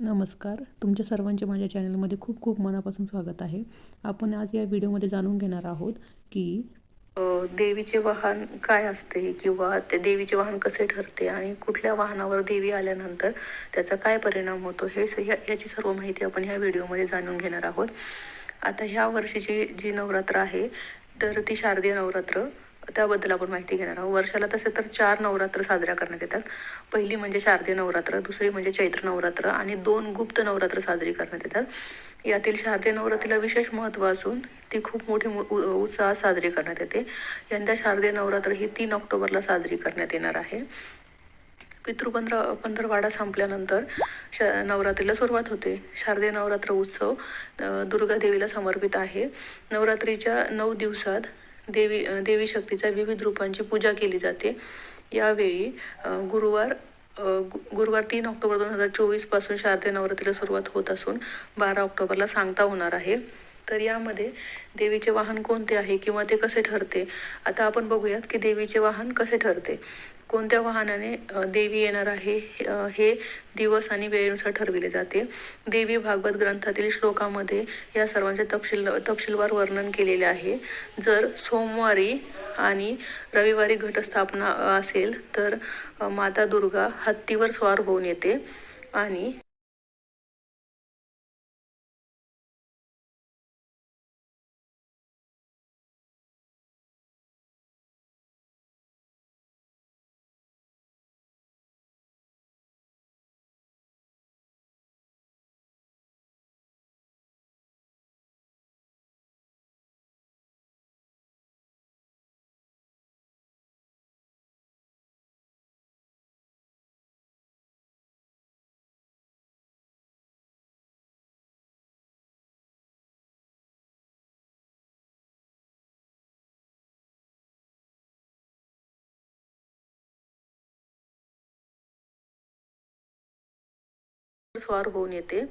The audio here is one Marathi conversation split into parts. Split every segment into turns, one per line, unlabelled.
नमस्कार. तुमच्या सर्वांचे माझ्या चॅनलमध्ये खूप खूप मनापासून स्वागत आहे. आपण आज या व्हिडिओमध्ये जाणून घेणार आहोत की देवीचे वाहन काय असते किंवा ते देवीचे वाहन कसे ठरते आणि कुठल्या वाहनावर देवी आल्यानंतर त्याचा काय परिणाम होतो हे स- या- याची सर्व माहिती आपण ह्या व्हिडिओमध्ये जाणून घेणार आहोत. आता ह्या वर्षीची जी नवरात्र आहे तर ती शारदीय नवरात्र त्याबद्दल आपण माहिती घेणार आहोत. वर्षाला तसे तर चार नवरात्र साजऱ्या करण्यात येतात. पहिली म्हणजे शारदीय नवरात्र दुसरी म्हणजे चैत्र नवरात्र आणि दोन गुप्त नवरात्र साजरी करण्यात येतात. यातील शारदीय नवरात्रीला विशेष महत्त्व असून ती खूप मोठी उ- उत्साहात साजरी करण्यात येते. यंदा शारदीय नवरात्र ही तीन ऑक्टोबरला साजरी करण्यात येणार आहे. पितृपंधरा पंधरवाडा संपल्यानंतर श नवरात्रीला सुरुवात होते. शारदीय नवरात्र उत्सव दुर्गा देवीला समर्पित आहे. नवरात्रीच्या नऊ दिवसात देवी देवी शक्तीच्या विविध रूपांची पूजा केली जाते. यावेळी गुरुवार गु- गुरुवार तीन ऑक्टोबर दोन हजार चोवीसपासून शारदीय नवरात्रीला सुरुवात होत असून बारा ऑक्टोबरला सांगता होणार आहे. तर यामध्ये देवीचे वाहन कोणते आहे किंवा ते कसे ठरते? आता आपण बघूयात की देवीचे वाहन कसे ठरते. कोणत्या वाहनाने देवी येणार आहे हे दिवस आणि वेळेनुसार ठरविले जाते. देवी भागवत ग्रंथातील श्लोकामध्ये या सर्वांचे तपशील तपशीलवार वर्णन केलेले आहे. जर सोमवारी आणि रविवारी घटस्थापना असेल तर माता दुर्गा हत्तीवर स्वार होऊन येते आणि स्वार होऊन येते.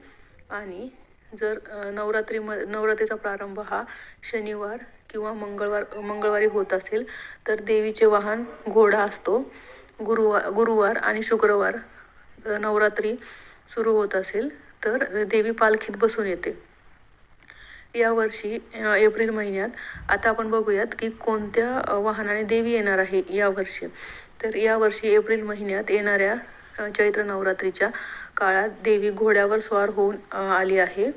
आणि जर नवरात्री म नवरात्रीचा प्रारंभ हा शनिवार किंवा मंगळवार मंगळवारी होत असेल तर देवीचे वाहन घोडा असतो. गुरुवार गुरुवार आणि शुक्रवार नवरात्री सुरू होत असेल तर देवी पालखीत बसून येते. यावर्षी वर्षी एप्रिल महिन्यात आता आपण बघूयात की कोणत्या वाहनाने देवी येणार आहे यावर्षी तर यावर्षी एप्रिल महिन्यात येणाऱ्या चैत्र नवरात्रीच्या काळात देवी घोड्यावर स्वार होऊन आली आहे.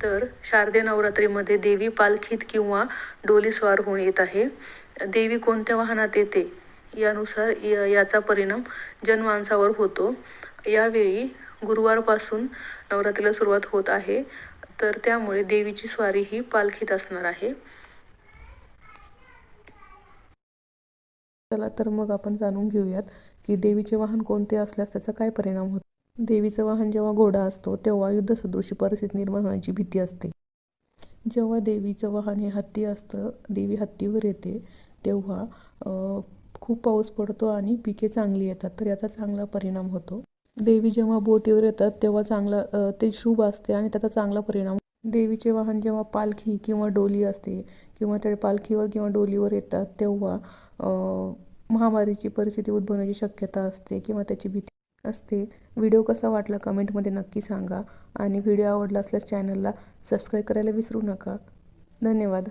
तर शारदे नवरात्रीमध्ये देवी पालखीत किंवा डोली स्वार होऊन येत आहे. देवी कोणत्या वाहनात येते? यानुसार या- याचा परिणाम जनमानसावर होतो. यावेळी गुरुवारपासून नवरात्रीला सुरुवात होत आहे. तर त्यामुळे देवीची स्वारी ही पालखीत असणार आहे. चला तर मग आपण जाणून घेऊयात की देवीचे वाहन कोणते असल्यास त्याचा काय परिणाम होतो. देवीचं वाहन जेव्हा घोडा असतो तेव्हा युद्धसदृशी परिस्थिती निर्माण होण्याची भीती असते. जेव्हा देवीचं वाहन हे हत्ती असतं देवी हत्तीवर येते तेव्हा खूप पाऊस पडतो आणि पिके चांगली येतात तर याचा चांगला परिणाम होतो. देवी जेव्हा बोटीवर येतात तेव्हा चांगला ते शुभ असते आणि त्याचा चांगला परिणाम देवीचे वाहन जेव्हा पालखी किंवा डोली असते किंवा त्या पालखीवर किंवा डोलीवर येतात तेव्हा महामारीची परिस्थिती उद्भवण्याची शक्यता असते किंवा त्याची भीती असते. व्हिडिओ कसा वाटला कमेंटमध्ये नक्की सांगा आणि व्हिडिओ आवडला असल्यास चॅनलला सबस्क्राईब करायला विसरू नका. धन्यवाद.